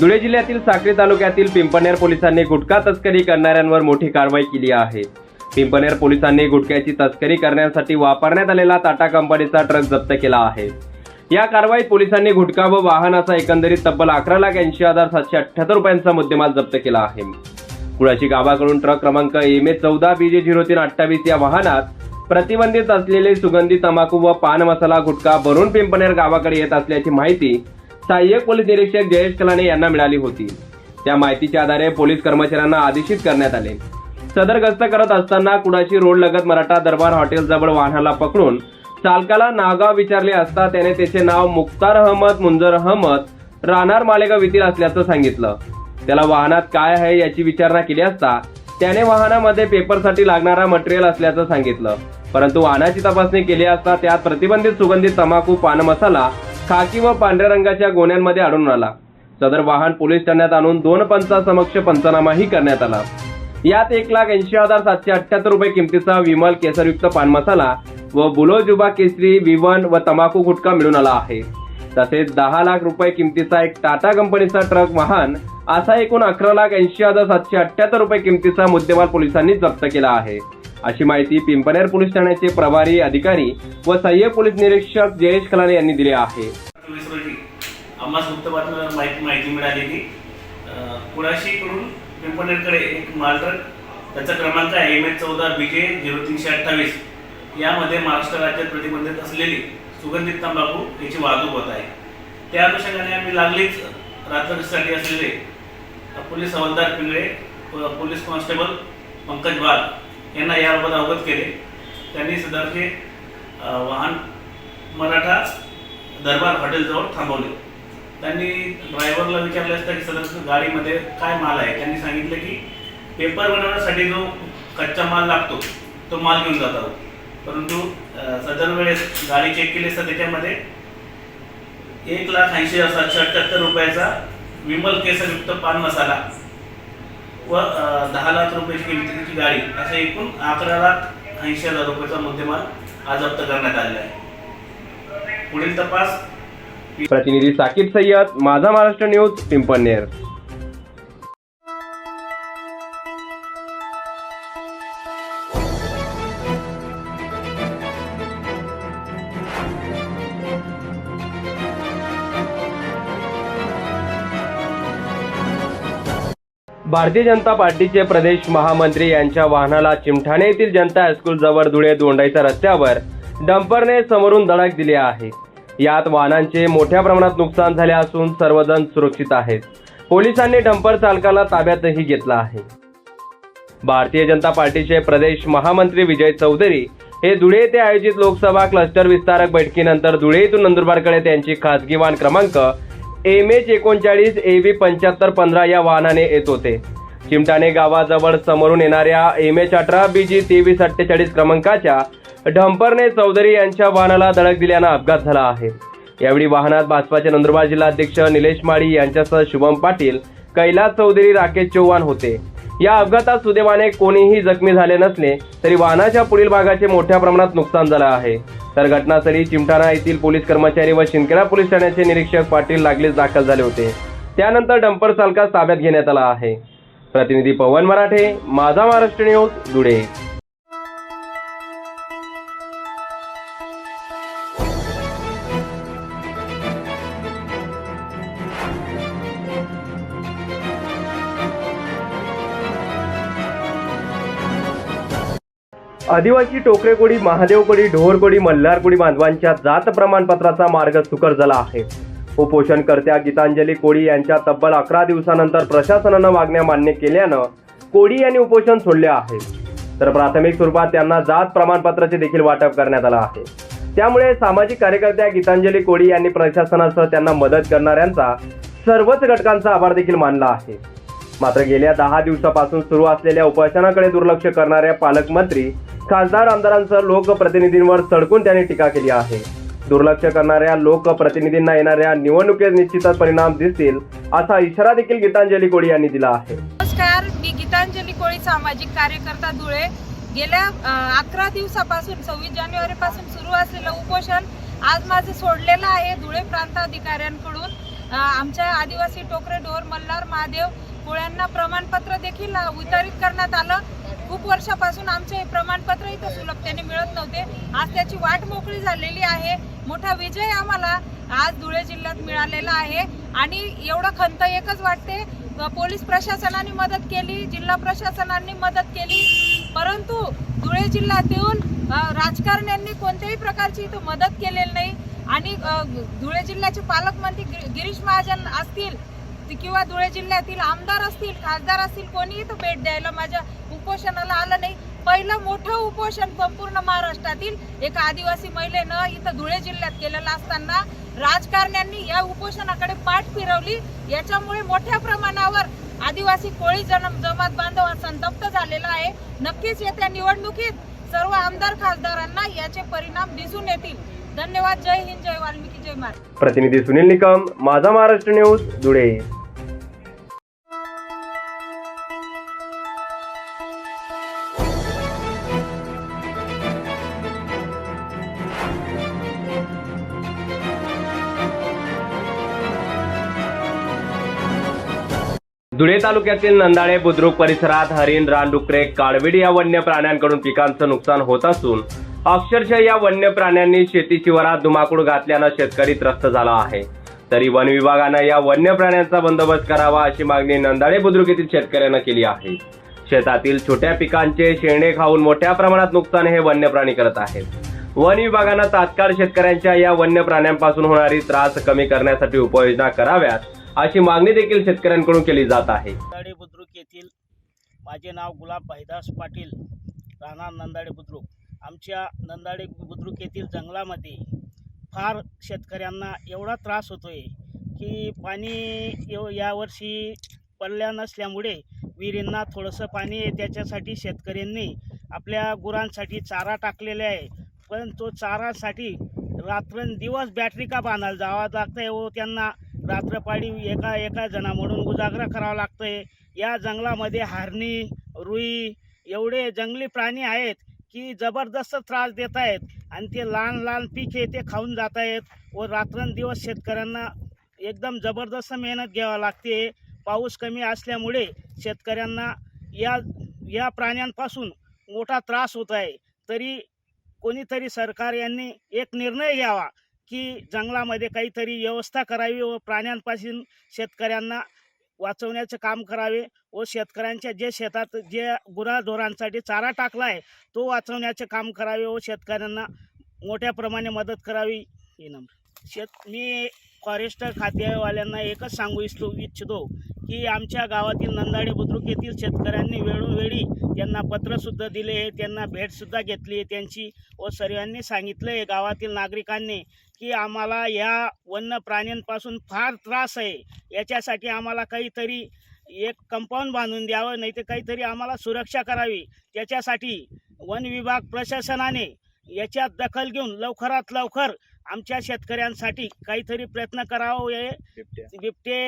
धुळे जिल्ह्यातील साक्री तालुक्यातील पिंपनेर पोलिसांनी गुटखा तस्करी करणाऱ्यांवर मोठी कारवाई केली आहे. पिंपनेर पोलिसांनी गुटख्याची तस्करी करण्यासाठी वापरण्यात आलेला टाटा कंपनीचा ट्रक जप्त केला आहे. या कारवाईत पोलिसांनी गुटखा व वाहनाचा एकंदरीत तब्बल अकरा लाख ऐंशी हजार सातशे अठ्ठ्याहत्तर रुपयांचा मुद्देमाल जप्त केला आहे. कुळाची गावाकडून ट्रक क्रमांक एम ए चौदा बी जे झिरो तीन अठ्ठावीस या वाहनात प्रतिबंधित असलेले सुगंधी तंबाखू व पान मसाला गुटखा भरून पिंपनेर गावाकडे येत असल्याची माहिती सहाय्यक पोलीस निरीक्षक जयेश कलाने यांना मिळाली होती. त्या माहितीच्या आधारे पोलीस कर्मचाऱ्यांना आदेशित करण्यात आले. सदर गस्त करत असताना कुडाशी रोड लगत मराठा दरबार हॉटेल जवळ वाहनाला पकडून चालकाला नागाव विचारले असता त्याने त्याचे नाव मुख्तार अहमद मुंजर अहमद राहणार मालेगाव येथील असल्याचं सांगितलं. त्याला वाहनात काय आहे याची विचारणा केली असता त्याने वाहनामध्ये पेपरसाठी लागणारा मटेरियल असल्याचं सांगितलं. परंतु वाहनाची तपासणी केली असता त्यात प्रतिबंधित सुगंधित तंबाखू पान मसाला खाकी व पांढऱ्या रंगाच्या गोण्यांमध्ये आढळून आला. सदर वाहन पोलीस ठाण्यात आणून दोन पंचासमक्ष पंचनामाही करण्यात आला. यात एक लाख ऐंशी हजार सातशे अठ्ठ्याहत्तर रुपये किमतीचा विमल केसरयुक्त पान मसाला व बुलोजुबा केसरी विवन व तंबाखू गुटखा मिळून आला आहे. तसेच दहा लाख रुपये किमतीचा एक टाटा कंपनीचा ट्रक वाहन असा एकूण अकरा लाख ऐंशी हजार सातशे अठ्ठ्याहत्तर रुपये किमतीचा मुद्देमाल पोलिसांनी जप्त केला आहे. अशी माहिती पिंपनेर पोलीस ठाण्याचे प्रभारी अधिकारी व सहाय्यक पोलीस निरीक्षक जयेश कलाने यांनी दिली आहे. माहिती मिळाली की एक मालट्रक त्याचा क्रमांक आहे एम एच चौदा बी जे झिरो तीनशे अठ्ठावीस. यामध्ये महाराष्ट्र राज्यात प्रतिबंधित असलेली सुगंधित तंबाखू याची वाहतूक होत आहे. त्या अनुषंगाने आम्ही लागलीच रात्रीसाठी असलेले पोलीस हवालदार पिंगळे पोलीस कॉन्स्टेबल पंकज वाघ यांना याबाबत अवगत केले. त्यांनी सदरचे वाहन मराठा दरबार हॉटेलजवळ थांबवले. त्यांनी ड्रायव्हरला विचारले असता की सदर गाडीमध्ये काय माल आहे? त्यांनी सांगितलं की पेपर बनवण्यासाठी जो कच्चा माल लागतो तो माल घेऊन जात आहोत. परंतु सदर वेळेस गाडी चेक केली असता त्याच्यामध्ये एक लाख ऐंशी हजार सातशे अठ्ठ्याहत्तर रुपयाचा विमल केसरयुक्त पान मसाला व दहा लाख रुपयाची किमतीची गाडी अशा एकूण अकरा लाख ऐंशी हजार रुपयाचा मुद्देमाल आज जप्त करण्यात आलेला आहे. पुढील तपास प्रतिनिधी साकिब सय्यद माझा महाराष्ट्र न्यूज पिंपळनेर. भारतीय जनता पार्टीचे प्रदेश महामंत्री यांच्या वाहनाला चिमठाणे येथील जनता हायस्कूल जवळ धुळे दोंडाईच्या रस्त्यावर डंपरने समोरून धडक दिली आहे. यात वाहनांचे मोठ्या प्रमाणात नुकसान झाले असून सर्वजण सुरक्षित आहेत. पोलिसांनी डंपर चालकाला ताब्यातही घेतला आहे. भारतीय जनता पार्टीचे प्रदेश महामंत्री विजय चौधरी हे धुळे येथे आयोजित लोकसभा क्लस्टर विस्तारक बैठकीनंतर धुळे इथून नंदुरबारकडे त्यांची खासगी वाहन क्रमांक एम एच एकोणचाळीस ए व्ही पंच्याहत्तर पंधरा या वाहनाने येत होते. चिमटाणे गावाजवळ समोरून येणाऱ्या एम एच अठरा बी जी तेवीस अठ्ठेचाळीस क्रमांकाच्या ढंपरने चौधरी यांच्या वाहनाला धडक दिल्यानं अपघात झाला आहे. यावेळी वाहनात भाजपाचे नंदुरबार जिल्हाध्यक्ष निलेश माळी यांच्यासह शुभम पाटील कैलास चौधरी राकेश चौहान होते. या अपघातात सुदैवाने कोणीही जखमी झाले नसले तरी वाहनाच्या पुढील भागाचे मोठ्या प्रमाणात नुकसान झालं आहे. तर घटनास्थळी चिमठाणा येथील पोलीस कर्मचारी व शिंदखेडा पोलीस ठाण्याचे निरीक्षक पाटील लागलीच दाखल झाले होते. त्यानंतर डंपर चालकास ताब्यात घेण्यात आला आहे. प्रतिनिधी पवन मराठे माझा महाराष्ट्र न्यूज धुळे. आदिवासी टोकरेकोडी महादेवकोडी ढोरकोडी मल्हारकोडी बांधवांच्या जात प्रमाणपत्राचा मार्ग सुकर झाला आहे. उपोषणकर्त्या गीतांजली कोळी यांच्या तब्बल अकरा दिवसानंतर प्रशासनानं मागण्या मान्य केल्यानं कोळी यांनी उपोषण सोडले आहे. तर प्राथमिक स्वरूपात त्यांना जात प्रमाणपत्राचे देखील वाटप करण्यात आलं आहे. त्यामुळे सामाजिक कार्यकर्त्या गीतांजली कोळी यांनी प्रशासनासह त्यांना मदत करणाऱ्यांचा सर्वच घटकांचा आभार देखील मानला आहे. मात्र गेल्या दहा दिवसापासून सुरू असलेल्या उपोषणाकडे दुर्लक्ष करणाऱ्या पालकमंत्री खासदार आमदारांसह लोकप्रतिनिधींवर सडकून त्यांनी टीका केली आहे. दुर्लक्ष करणाऱ्या लोकप्रतिनिधींना येणाऱ्या निवडणुकीत निश्चितच परिणाम दिसतील असा इशारा देखील गीतांजली कोळी यांनी दिला आहे. नमस्कार मी गीतांजली कोळी सामाजिक कार्यकर्ता धुळे. गेल्या अकरा दिवसापासून सव्वीस जानेवारी पासून सुरू असलेलं उपोषण आज माझं सोडलेलं आहे धुळे प्रांताधिकाऱ्यांकडून. आमच्या आदिवासी टोकरे ढोर मल्हार महादेव कोळ्यांना प्रमाणपत्र देखील वितरित करण्यात आलं. खूप वर्षापासून आमचे हे प्रमाणपत्र इथं सुलभतेने मिळत नव्हते. आज त्याची वाट मोकळी झालेली आहे. मोठा विजय आम्हाला आज धुळे जिल्ह्यात मिळालेला आहे. आणि एवढं खंत एकच वाटते पोलीस प्रशासनाने मदत केली जिल्हा प्रशासनाने मदत केली. परंतु धुळे जिल्ह्यात येऊन राजकारण्यांनी कोणत्याही प्रकारची इथं मदत केलेली नाही. आणि धुळे जिल्ह्याचे पालकमंत्री गिरीश महाजन असतील किंवा धुळे जिल्ह्यातील आमदार असतील खासदार असतील कोणी इथं भेट द्यायला माझ्या उपोषणाला आलं नाही. पहिलं मोठं उपोषण संपूर्ण महाराष्ट्रातील एका आदिवासी महिलेनं इथं धुळे जिल्ह्यात केलेलं असताना राजकारण्यांनी या उपोषणाकडे पाठ फिरवली. याच्यामुळे मोठ्या प्रमाणावर आदिवासी कोळी जन जमात बांधव संतप्त झालेला आहे. नक्कीच येत्या निवडणुकीत सर्व आमदार खासदारांना याचे परिणाम दिसून येतील. धन्यवाद. जय हिंद. जय वाल्मिकी. जय महाराज प्रतिनिधी सुनील निकम माझा महाराष्ट्र न्यूज धुळे. धुळे तालुक्यातील नंदाळे बुद्रुक परिसरात हरिण रानडुकरे काळविडी या वन्य प्राण्यांकडून पिकांचं नुकसान होत असून अक्षरशः या वन्य प्राण्यांनी शेती शिवारात धुमाकूळ घातल्यानं शेतकरी त्रस्त झाला आहे. तरी वन विभागानं या वन्य प्राण्यांचा बंदोबस्त करावा अशी मागणी नंदाळे बुद्रुक येथील शेतकऱ्यांना केली आहे. शेतातील छोट्या पिकांचे शेंडे खाऊन मोठ्या प्रमाणात नुकसान हे वन्य प्राणी करत आहेत. वन विभागानं तात्काळ शेतकऱ्यांच्या या वन्य प्राण्यांपासून होणारी त्रास कमी करण्यासाठी उपाययोजना कराव्यात अशी मागणी देखील शेतकऱ्यांकडून केली जात आहे. नंदाडे बुद्रुक येथील माझे नाव गुलाब भाईदास पाटील राहणार नंदाडे बुद्रुक. आमच्या नंदाडे बुद्रुक येथील जंगलामध्ये फार शेतकऱ्यांना एवढा त्रास होतो आहे की पाणी यावर्षी पडल्या नसल्यामुळे विहिरींना थोडंसं पाणी आहे. त्याच्यासाठी शेतकऱ्यांनी आपल्या गुरांसाठी चारा टाकलेला आहे. पण तो चारासाठी रात्रंदिवस बॅटरी का बांधायला जावं लागतं आहे व त्यांना रात्रपाळी एका एका जणामधून उजागरा करावा लागतंय. या जंगलामध्ये हारणी रुई एवढे जंगली प्राणी आहेत की जबरदस्त त्रास देत आहेत आणि ते लहान लहान पीक आहे ते खाऊन जात आहेत व रात्रंदिवस शेतकऱ्यांना एकदम जबरदस्त मेहनत घ्यावी लागते. पाऊस कमी असल्यामुळे शेतकऱ्यांना या या प्राण्यांपासून मोठा त्रास होत आहे. तरी कोणीतरी सरकार यांनी एक निर्णय घ्यावा. की जंगलामध्ये काहीतरी व्यवस्था करावी व प्राण्यांपासून शेतकऱ्यांना वाचवण्याचं काम करावे व शेतकऱ्यांच्या जे शेतात जे गुराढोरांसाठी चारा टाकला आहे तो वाचवण्याचे काम करावे व शेतकऱ्यांना मोठ्या प्रमाणे मदत करावी. हे नम्र शेत मी फॉरेस्टर खातेवाल्यांना एकच सांगू इच्छितो इच्छितो की आमच्या गावातील नंदाडे बुद्रुक येथील शेतकऱ्यांनी वेळोवेळी त्यांना पत्रसुद्धा दिले त्यांना भेटसुद्धा घेतली त्यांची व सर्वांनी सांगितलं आहे गावातील नागरिकांनी की आम्हाला या वन्य प्राण्यांपासून फार त्रास आहे. याच्यासाठी आम्हाला काहीतरी एक कंपाऊंड बांधून द्यावं नाही तर काहीतरी आम्हाला सुरक्षा करावी. त्याच्यासाठी वन विभाग प्रशासनाने याच्यात दखल घेऊन लवकरात लवकर आमच्या शेतकऱ्यांसाठी काहीतरी प्रयत्न करावा हे बिबटे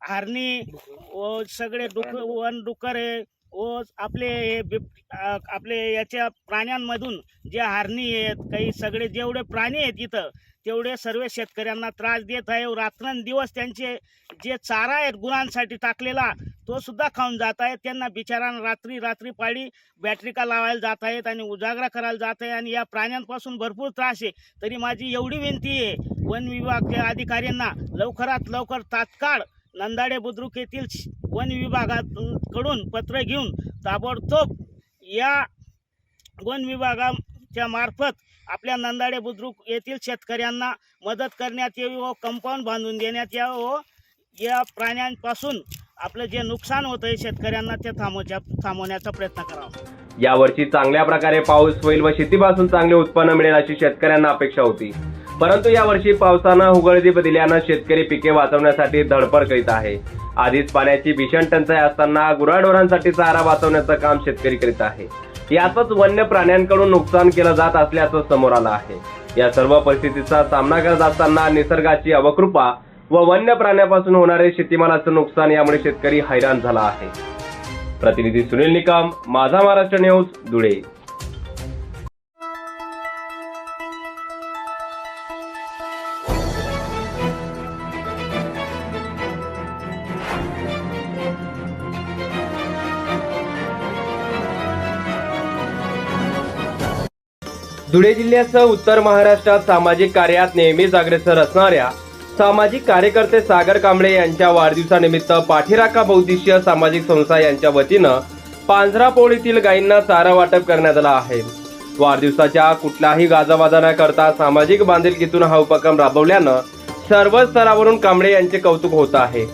हारणी व सगळे डुक वन डुकरे व आपले हे आपले याच्या प्राण्यांमधून जे हारणी आहेत काही सगळे जेवढे प्राणी आहेत इथं तेवढे सर्व शेतकऱ्यांना त्रास देत आहे. रात्रंदिवस त्यांचे जे चारा आहेत गुरांसाठी टाकलेला तो सुद्धा खाऊन जात आहेत त्यांना बिचारांना रात्री रात्री पाळी बॅटरीका लावायला जात आहेत आणि उजागरा करायला जात आहे आणि या प्राण्यांपासून भरपूर त्रास आहे. तरी माझी एवढी विनंती आहे वन विभागच्या अधिकाऱ्यांना लवकरात लवकर तात्काळ नंदाडे बुद्रुक येथील वन विभागाकडून पत्र घेऊन ताबडतोब या वन विभागाच्या मार्फत आपल्या नंदाडे बुद्रुक येथील शेतकऱ्यांना मदत करण्यात यावी व कंपाऊंड बांधून देण्यात यावं व या प्राण्यांपासून आपलं जे नुकसान होतं आहे शेतकऱ्यांना ते थांबवच्या थांबवण्याचा प्रयत्न करावा. यावर्षी चांगल्या प्रकारे पाऊस होईल व शेतीपासून चांगले उत्पन्न मिळेल अशी शेतकऱ्यांना अपेक्षा होती. परंतु यावर्षी पावसानं उघडदीप दिल्यानं शेतकरी पिके वाचवण्यासाठी धडपड करीत आहे. आधीच पाण्याची भीषण टंचाई असताना गुराढोरांसाठी चारा वाचवण्याचं काम शेतकरी करीत आहे. यातच वन्य प्राण्यांकडून नुकसान केलं जात असल्याचं समोर आलं आहे. या सर्व परिस्थितीचा सामना करत असताना निसर्गाची अवकृपा व वन्य प्राण्यापासून होणारे शेतीमालाचं नुकसान यामुळे शेतकरी हैराण झाला आहे. प्रतिनिधी सुनील निकम माझा महाराष्ट्र न्यूज धुळे. धुळे जिल्ह्यासह उत्तर महाराष्ट्रात सामाजिक कार्यात नेहमीच अग्रेसर असणाऱ्या सामाजिक कार्यकर्ते सागर कांबळे यांच्या वाढदिवसानिमित्त पाठीराखा बहुद्देशीय सामाजिक संस्था यांच्या वतीनं पांझरा पोळीतील गायींना चारा वाटप करण्यात आला आहे. वाढदिवसाच्या कुठलाही गाजावाजा न करता सामाजिक बांधिलकीतून हा उपक्रम राबवल्यानं सर्व स्तरावरून कांबळे यांचे कौतुक होत आहे.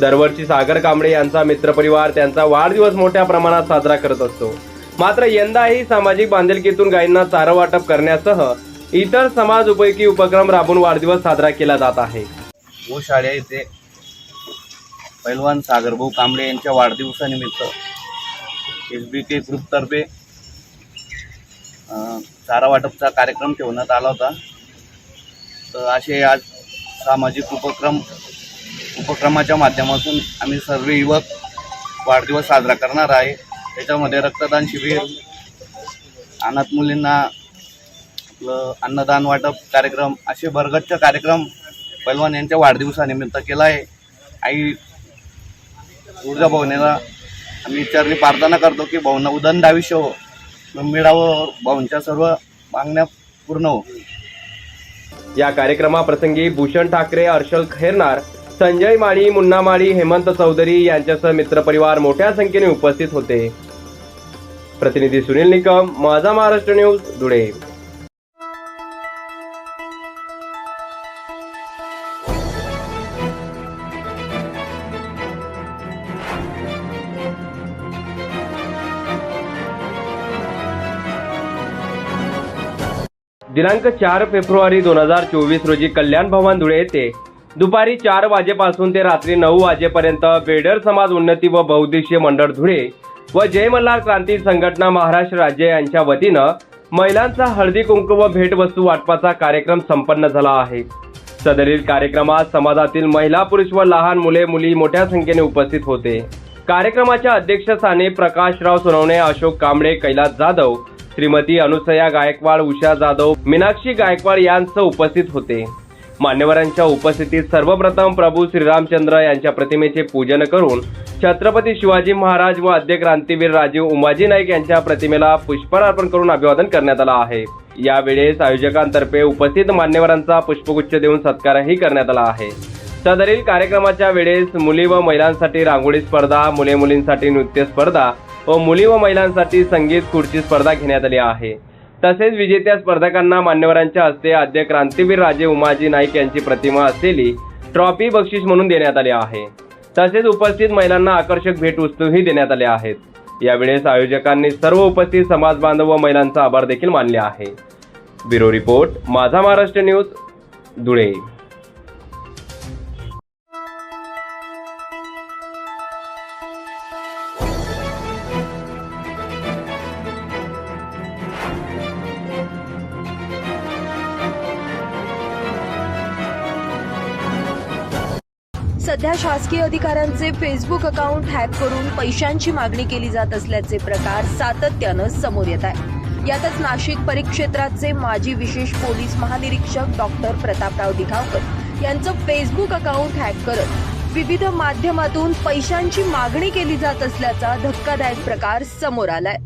दरवर्षी सागर कांबळे यांचा मित्रपरिवार त्यांचा वाढदिवस मोठ्या प्रमाणात साजरा करत असतो. मात्र यंदाही सामाजिक बांधिलकीतून गायींना चारा वाटप करण्यासह इतर समाज उपयोगी उपक्रम राबून वाढदिवस साजरा केला जात आहे. गोशाळा येथे पैलवान सागरभाऊ कांबळे यांच्या वाढदिवसानिमित्त एस बी के ग्रुपतर्फे चारा वाटपचा कार्यक्रम ठेवण्यात आला होता. तर असे आज सामाजिक उपक्रम उपक्रमाच्या माध्यमातून आम्ही सर्व युवक वाढदिवस साजरा करणार आहे. त्याच्यामध्ये रक्तदान शिबिर अनाथ मुलींना आपलं अन्नदान वाटप कार्यक्रम असे भरगच्च कार्यक्रम पैलवान यांच्या वाढदिवसानिमित्त केला आहे. आई ऊर्जा भवनेला आम्ही चरणी प्रार्थना करतो की भाऊंना उदंड आयुष्य हो. मिळावं भाऊंच्या सर्व मागण्या पूर्ण हो. या कार्यक्रमाप्रसंगी भूषण ठाकरे हर्षल खैरनार संजय माळी मुन्ना माळी हेमंत चौधरी यांच्यासह मित्रपरिवार मोठ्या संख्येने उपस्थित होते. प्रतिनिधी सुनील निकम माझा महाराष्ट्र न्यूज धुळे. दिनांक चार फेब्रुवारी दोन हजार चोवीस रोजी कल्याण भवन धुळे येथे दुपारी चार वाजेपासून ते रात्री नऊ वाजेपर्यंत बेडर समाज उन्नती व बहुद्देशीय मंडळ धुळे व जय मल्हार क्रांती संघटना महाराष्ट्र राज्य यांच्या वतीनं महिलांचा हळदी कुंकू व भेटवस्तू वाटपाचा कार्यक्रम संपन्न झाला आहे. सदरील कार्यक्रमात समाजातील महिला पुरुष व लहान मुले मुली मोठ्या संख्येने उपस्थित होते. कार्यक्रमाच्या अध्यक्षस्थानी प्रकाशराव सोनवणे अशोक कांबळे कैलास जाधव श्रीमती अनुसया गायकवाड उषा जाधव मीनाक्षी गायकवाड यांसह उपस्थित होते. मान्यवरांच्या उपस्थितीत सर्वप्रथम प्रभू श्रीरामचंद्र यांच्या प्रतिमेचे पूजन करून छत्रपती शिवाजी महाराज व आद्य क्रांतीवीर राजीव उमाजी नाईक यांच्या प्रतिमेला पुष्पहार अर्पण करून अभिवादन करण्यात आला आहे. यावेळेस आयोजकांतर्फे उपस्थित मान्यवरांचा पुष्पगुच्छ देऊन सत्कारही करण्यात आला आहे. सदरील कार्यक्रमाच्या वेळेस मुली व महिलांसाठी रांगोळी स्पर्धा मुले मुलींसाठी नृत्य स्पर्धा व मुली व महिलांसाठी संगीत खुर्ची स्पर्धा घेण्यात आली आहे. तसेच विजेत्या स्पर्धकांना मान्यवरांच्या हस्ते आद्य क्रांतीवीर राजे उमाजी नाईक यांची प्रतिमा असलेली ट्रॉफी बक्षीस म्हणून देण्यात आली आहे. तसेच उपस्थित महिलांना आकर्षक भेटवस्तूही देण्यात आल्या आहेत. यावेळेस आयोजकांनी सर्व उपस्थित समाज बांधव व महिलांचा आभार देखील मानले आहे. ब्युरो रिपोर्ट माझा महाराष्ट्र न्यूज धुळे. शासकीय अधिकाऱ्यांचे फेसबुक अकाउंट हॅक करून पैशांची मागणी केली जात असल्याचे प्रकार सातत्यानं समोर येत आहे. यातच नाशिक परिक्षेत्राचे माजी विशेष पोलीस महानिरीक्षक डॉक्टर प्रतापराव दिघावकर यांचं फेसबुक अकाउंट हॅक करत विविध माध्यमातून पैशांची मागणी केली जात असल्याचा धक्कादायक प्रकार समोर आलाय.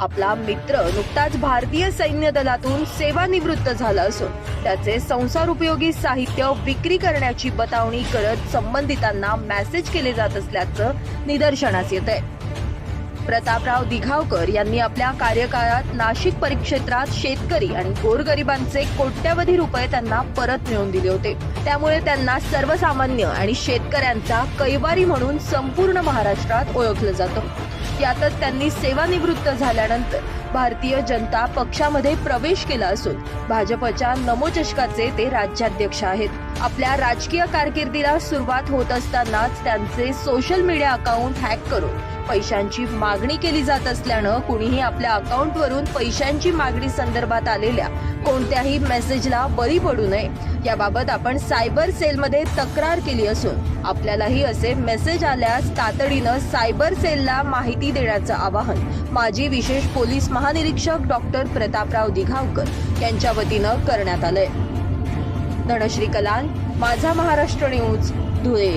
आपला मित्र नुकताच भारतीय सैन्य दलातून सेवानिवृत्त झाला असून त्याचे संसार उपयोगी साहित्य विक्री करण्याची बतावणी करत संबंधितांना मेसेज केले जात असल्याचं निदर्शनास येत आहे प्रतापराव दिघावकर यांनी आपल्या कार्यकाळात नाशिक परिक्षेत्रात शेतकरी आणि गोरगरिबांचे कोट्यवधी रुपये त्यांना परत मिळवून दिले होते. त्यामुळे त्यांना सर्वसामान्य आणि शेतकऱ्यांचा कैवारी म्हणून संपूर्ण महाराष्ट्रात ओळखलं जातं. यातच त्यांनी सेवानिवृत्त झाल्यानंतर भारतीय जनता पक्षामध्ये प्रवेश केला असून भाजपच्या नमोचषकाचे ते राज्याध्यक्ष आहेत. आपल्या राजकीय कारकिर्दीला सुरुवात होत असतानाच त्यांचे सोशल मीडिया अकाउंट हॅक करून पैशांची मागणी केली जात असल्यानं कुणीही आपल्या अकाउंटवरून पैशांची मागणी संदर्भात आलेल्या कोणत्याही मेसेजला बळी पडू नये. याबाबत आपण सायबर सेलमध्ये तक्रार केली असून आपल्यालाही असे मेसेज आल्यास तातडीनं सायबर सेलला माहिती देण्याचं आवाहन माजी विशेष पोलीस महानिरीक्षक डॉक्टर प्रतापराव दिघावकर यांच्या वतीनं करण्यात आलंय. धनश्री कलाल माझा महाराष्ट्र न्यूज धुळे.